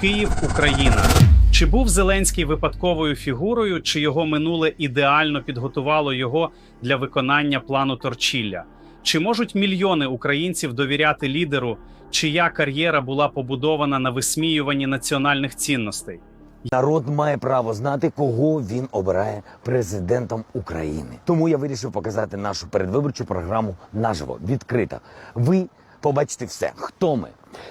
Київ, Україна. Чи був Зеленський випадковою фігурою, чи його минуле ідеально підготувало його для виконання плану Торчілля? Чи можуть мільйони українців довіряти лідеру, чия кар'єра була побудована на висміюванні національних цінностей? Народ має право знати, кого він обирає президентом України. Тому я вирішив показати нашу передвиборчу програму наживо, відкрита. Ви побачите все, хто ми,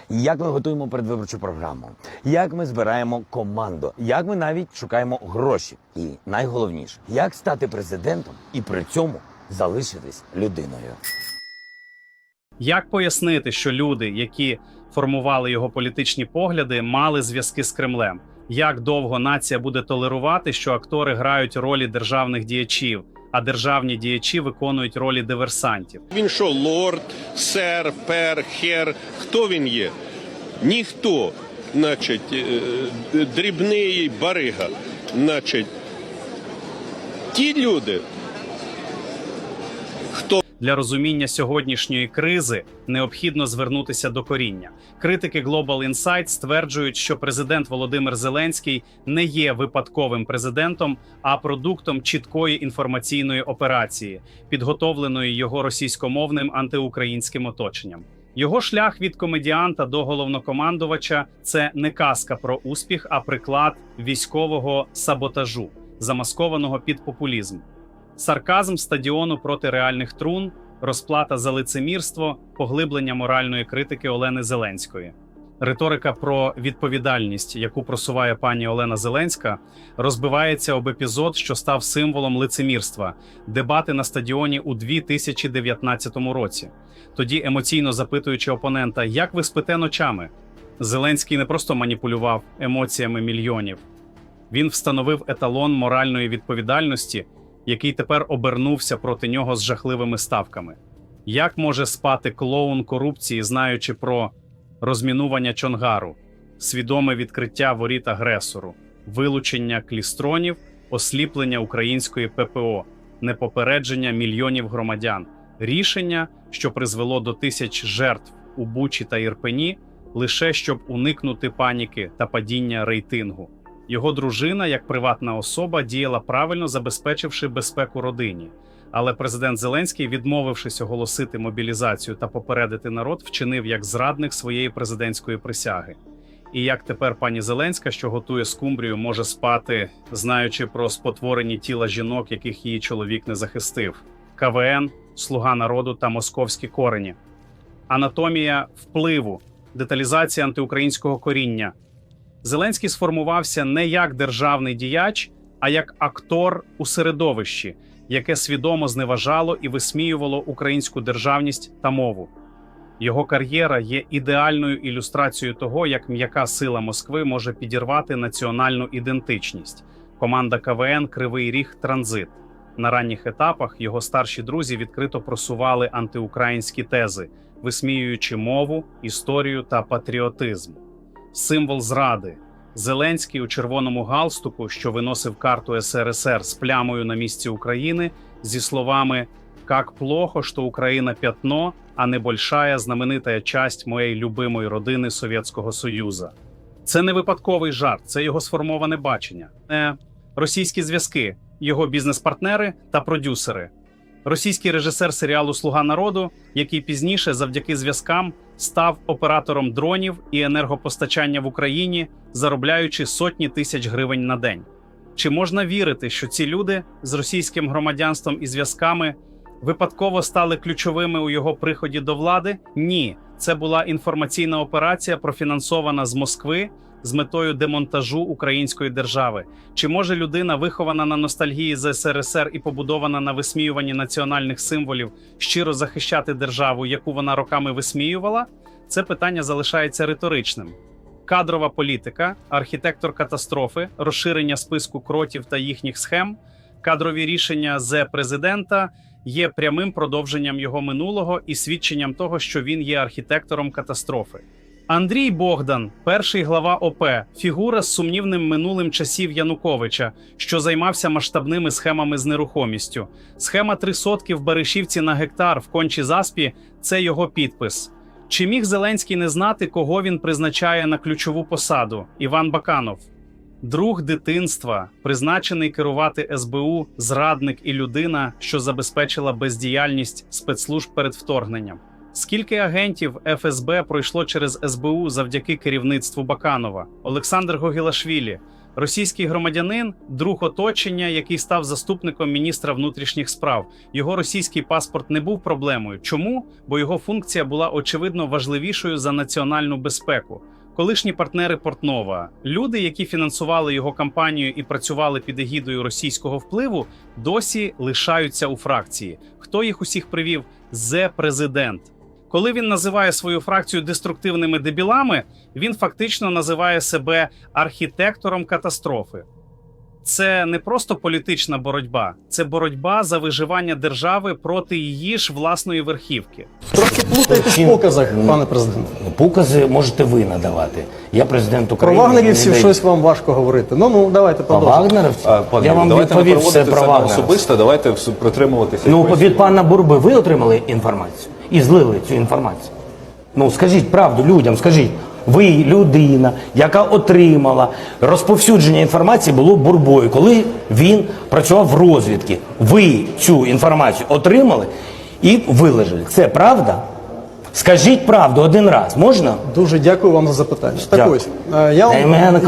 як ми готуємо передвиборчу програму, як ми збираємо команду, як ми навіть шукаємо гроші. І найголовніше, як стати президентом і при цьому залишитись людиною. Як пояснити, що люди, які формували його політичні погляди, мали зв'язки з Кремлем? Як довго нація буде толерувати, що актори грають ролі державних діячів, а державні діячі виконують ролі диверсантів? Він що, лорд, сер, пер, хер? Хто він є? Ніхто. Значить, е, е, дрібний барига. Значить, ті люди, хто Для розуміння сьогоднішньої кризи необхідно звернутися до коріння. Критики Global Insight стверджують, що президент Володимир Зеленський не є випадковим президентом, а продуктом чіткої інформаційної операції, підготовленої його російськомовним антиукраїнським оточенням. Його шлях від комедіанта до головнокомандувача це не казка про успіх, а приклад військового саботажу, замаскованого під популізм. Сарказм стадіону проти реальних трун, розплата за лицемірство, поглиблення моральної критики Олени Зеленської. Риторика про відповідальність, яку просуває пані Олена Зеленська, розбивається об епізод, що став символом лицемірства дебати на стадіоні у 2019 році. Тоді емоційно запитуючи опонента, як ви спите ночами, Зеленський не просто маніпулював емоціями мільйонів, він встановив еталон моральної відповідальності, який тепер обернувся проти нього з жахливими ставками. Як може спати клоун корупції, знаючи про розмінування Чонгару, свідоме відкриття воріт агресору, вилучення клістронів, осліплення української ППО, непопередження мільйонів громадян, рішення, що призвело до тисяч жертв у Бучі та Ірпені, лише щоб уникнути паніки та падіння рейтингу. Його дружина, як приватна особа, діяла правильно, забезпечивши безпеку родині. Але президент Зеленський, відмовившись оголосити мобілізацію та попередити народ, вчинив як зрадник своєї президентської присяги. І як тепер пані Зеленська, що готує скумбрію, може спати, знаючи про спотворені тіла жінок, яких її чоловік не захистив, КВН, Слуга народу та московські корені, анатомія впливу, деталізація антиукраїнського коріння. Зеленський сформувався не як державний діяч, а як актор у середовищі, яке свідомо зневажало і висміювало українську державність та мову. Його кар'єра є ідеальною ілюстрацією того, як м'яка сила Москви може підірвати національну ідентичність. Команда КВН Кривий Ріг Транзит. На ранніх етапах його старші друзі відкрито просували антиукраїнські тези, висміюючи мову, історію та патріотизм символ зради. Зеленський у червоному галстуку, що виносив карту СРСР з плямою на місці України, зі словами «Как плохо, що Україна пятно, а не большая знаменитая часть моєї любимої родини Совєтського Союзу. Це не випадковий жарт, це його сформоване бачення. Не російські зв'язки, його бізнес-партнери та продюсери. Російський режисер серіалу Слуга народу, який пізніше, завдяки зв'язкам, став оператором дронів і енергопостачання в Україні, заробляючи сотні тисяч гривень на день. Чи можна вірити, що ці люди з російським громадянством і зв'язками випадково стали ключовими у його приході до влади? Ні, це була інформаційна операція, профінансована з Москви з метою демонтажу української держави. Чи може людина, вихована на ностальгії з СРСР і побудована на висміюванні національних символів, щиро захищати державу, яку вона роками висміювала? Це питання залишається риторичним. Кадрова політика, архітектор катастрофи, розширення списку кротів та їхніх схем, кадрові рішення з президента є прямим продовженням його минулого і свідченням того, що він є архітектором катастрофи. Андрій Богдан, перший глава ОП, фігура з сумнівним минулим часів Януковича, що займався масштабними схемами з нерухомістю. Схема три сотки в Баришівці на гектар в кончі заспі це його підпис. Чи міг Зеленський не знати, кого він призначає на ключову посаду? Іван Баканов. Друг дитинства, призначений керувати СБУ, зрадник і людина, що забезпечила бездіяльність спецслужб перед вторгненням. Скільки агентів ФСБ пройшло через СБУ завдяки керівництву Баканова? Олександр Гогілашвілі, російський громадянин, друг оточення, який став заступником міністра внутрішніх справ. Його російський паспорт не був проблемою. Чому? Бо його функція була очевидно важливішою за національну безпеку. Колишні партнери Портнова, люди, які фінансували його кампанію і працювали під егідою російського впливу, досі лишаються у фракції. Хто їх усіх привів? Зе президент. Коли він називає свою фракцію деструктивними дебілами, він фактично називає себе архітектором катастрофи. Це не просто політична боротьба, це боротьба за виживання держави проти її ж власної верхівки. Трохи плутаєтесь в показах, пане президенте. Ну, Покази можете ви надавати. Я президент Про України. вагнерівців не даю. щось вам важко говорити. Ну ну давайте Про продовжуємо. вагнерівців? А, Пане Я вам давайте не відповів все переводити про це на вагнерівців. особисте, давайте вс- притримуватися. Ну, якоїсь- від пана Бурби ви отримали інформацію і злили цю інформацію. Ну, скажіть правду людям, скажіть. Ви людина, яка отримала розповсюдження інформації було бурбою, коли він працював в розвідці. Ви цю інформацію отримали і вилежали. Це правда? Скажіть правду один раз, можна? Дуже дякую вам за запитання. Так Дякую. ось е, я вам,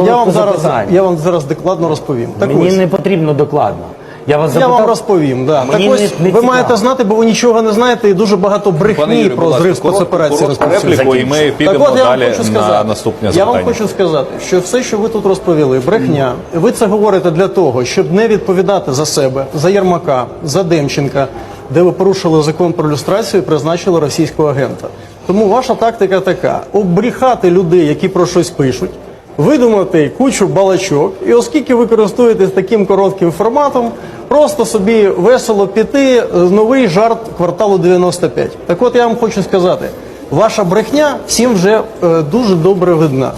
я вам зараз я вам зараз докладно розповім. Так Мені ось не потрібно докладно. Я вас я запитав, вам розповім. Да. Мені так ось не- не ви цікаво. маєте знати, бо ви нічого не знаєте, і дуже багато брехні Юрію, про будь зрив ласка, спецоперації коротку розповсюджують. репліку, і ми підемо так от, я вам далі хочу на сказати, наступне Я вам хочу сказати, що все, що ви тут розповіли, брехня. Ви це говорите для того, щоб не відповідати за себе, за Єрмака, за Демченка, де ви порушили закон про люстрацію і призначили російського агента. Тому ваша тактика така: обріхати людей, які про щось пишуть. Видумати кучу балачок, і оскільки ви користуєтесь таким коротким форматом, просто собі весело піти е, новий жарт кварталу 95. Так от я вам хочу сказати, ваша брехня всім вже е, дуже добре видна.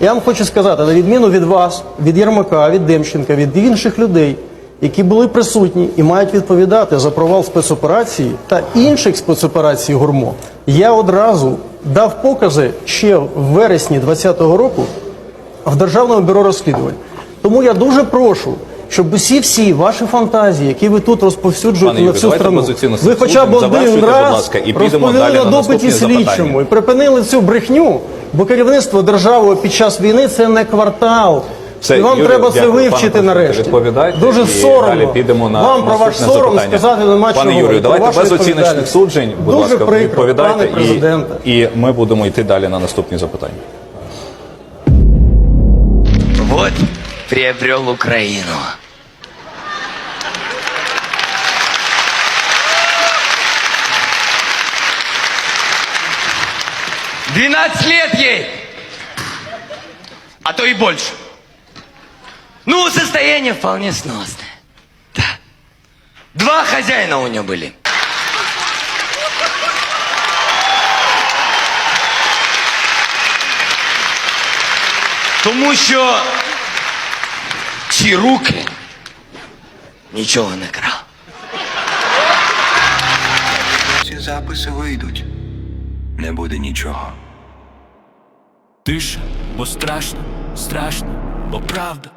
Я вам хочу сказати, на відміну від вас, від Єрмака, від Демченка, від інших людей, які були присутні і мають відповідати за провал спецоперації та інших спецоперацій ГУРМО, я одразу дав покази ще в вересні 2020 року в Державному бюро розслідувань. Тому я дуже прошу, щоб усі всі ваші фантазії, які ви тут розповсюджуєте Пане на всю давайте страну, позиційно ви хоча б слухаємо. один Завершуйте, будь раз ласка, і підемо розповіли на на допиті наступні слідчому запитання. і припинили цю брехню, бо керівництво держави під час війни це не квартал. Все, і вам Юрію, треба це дякую, пане вивчити президенте, нарешті. відповідайте, Дуже і соромно. далі підемо на вам про ваш наступне сором запитання. сказати нема Пане. Юрію, про давайте вашу без оціночних відповідальність. суджень, будь Дуже ласка, прикро, відповідайте пане президенте. і, і ми будемо йти далі на наступні запитання. Вот приобрел Украину. Двенадцать лет ей! А то и больше. Ну, состояние вполне сносное. Да. Два хозяина у нее были. Тому що ці руки нічого не крав. Ці записи вийдуть. Не буде нічого. Тиша, бо страшно, страшно, бо правда.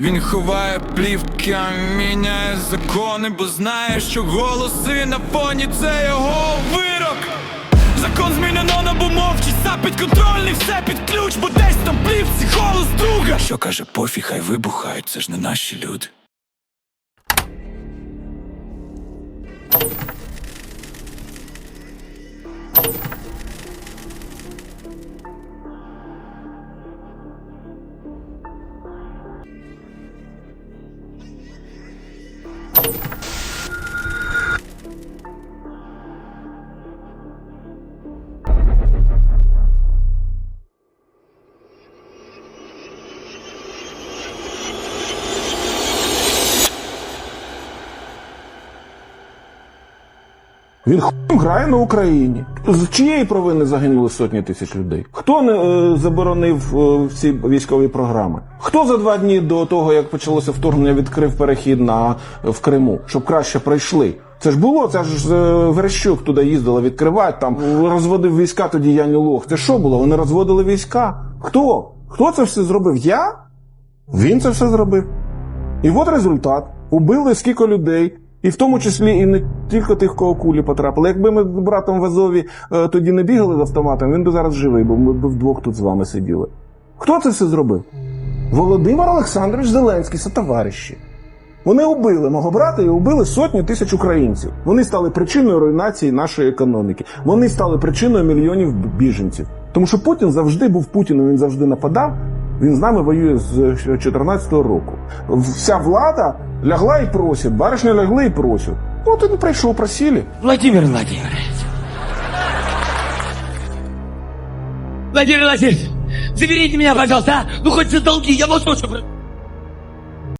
Він ховає плівки, а міняє закони, бо знає, що голоси на фоні це його вирок. Закон змінено на бо мовчить, все підконтрольний, все під ключ, бо десь там плівці голос друга. Що каже, пофіг, хай вибухають, це ж не наші люди. Він грає на Україні. З чиєї провини загинули сотні тисяч людей? Хто не е, заборонив е, всі військові програми? Хто за два дні до того, як почалося вторгнення, відкрив перехід на в Криму, щоб краще пройшли? Це ж було, це ж е, Верещук туди їздила відкривати, там розводив війська тоді Яні Лох. Це що було? Вони розводили війська. Хто? Хто це все зробив? Я? Він це все зробив. І от результат. Убили скільки людей, і в тому числі і не тільки тих, кого кулі потрапили. Якби ми з братом в Азові е, тоді не бігали з автоматом, він би зараз живий, бо ми б вдвох тут з вами сиділи. Хто це все зробив? Володимир Олександрович Зеленський, сотовариші. Вони убили мого брата і убили сотні тисяч українців. Вони стали причиною руйнації нашої економіки. Вони стали причиною мільйонів біженців. Тому що Путін завжди був Путіним, він завжди нападав. Він з нами воює з 2014 року. Вся влада лягла і барышня баришня лягли і просять. От він прийшов, просили. Владимир Владимирович. Владимир Владимирович, заберите меня, пожалуйста, а? Ну хоть за долги, я вас что...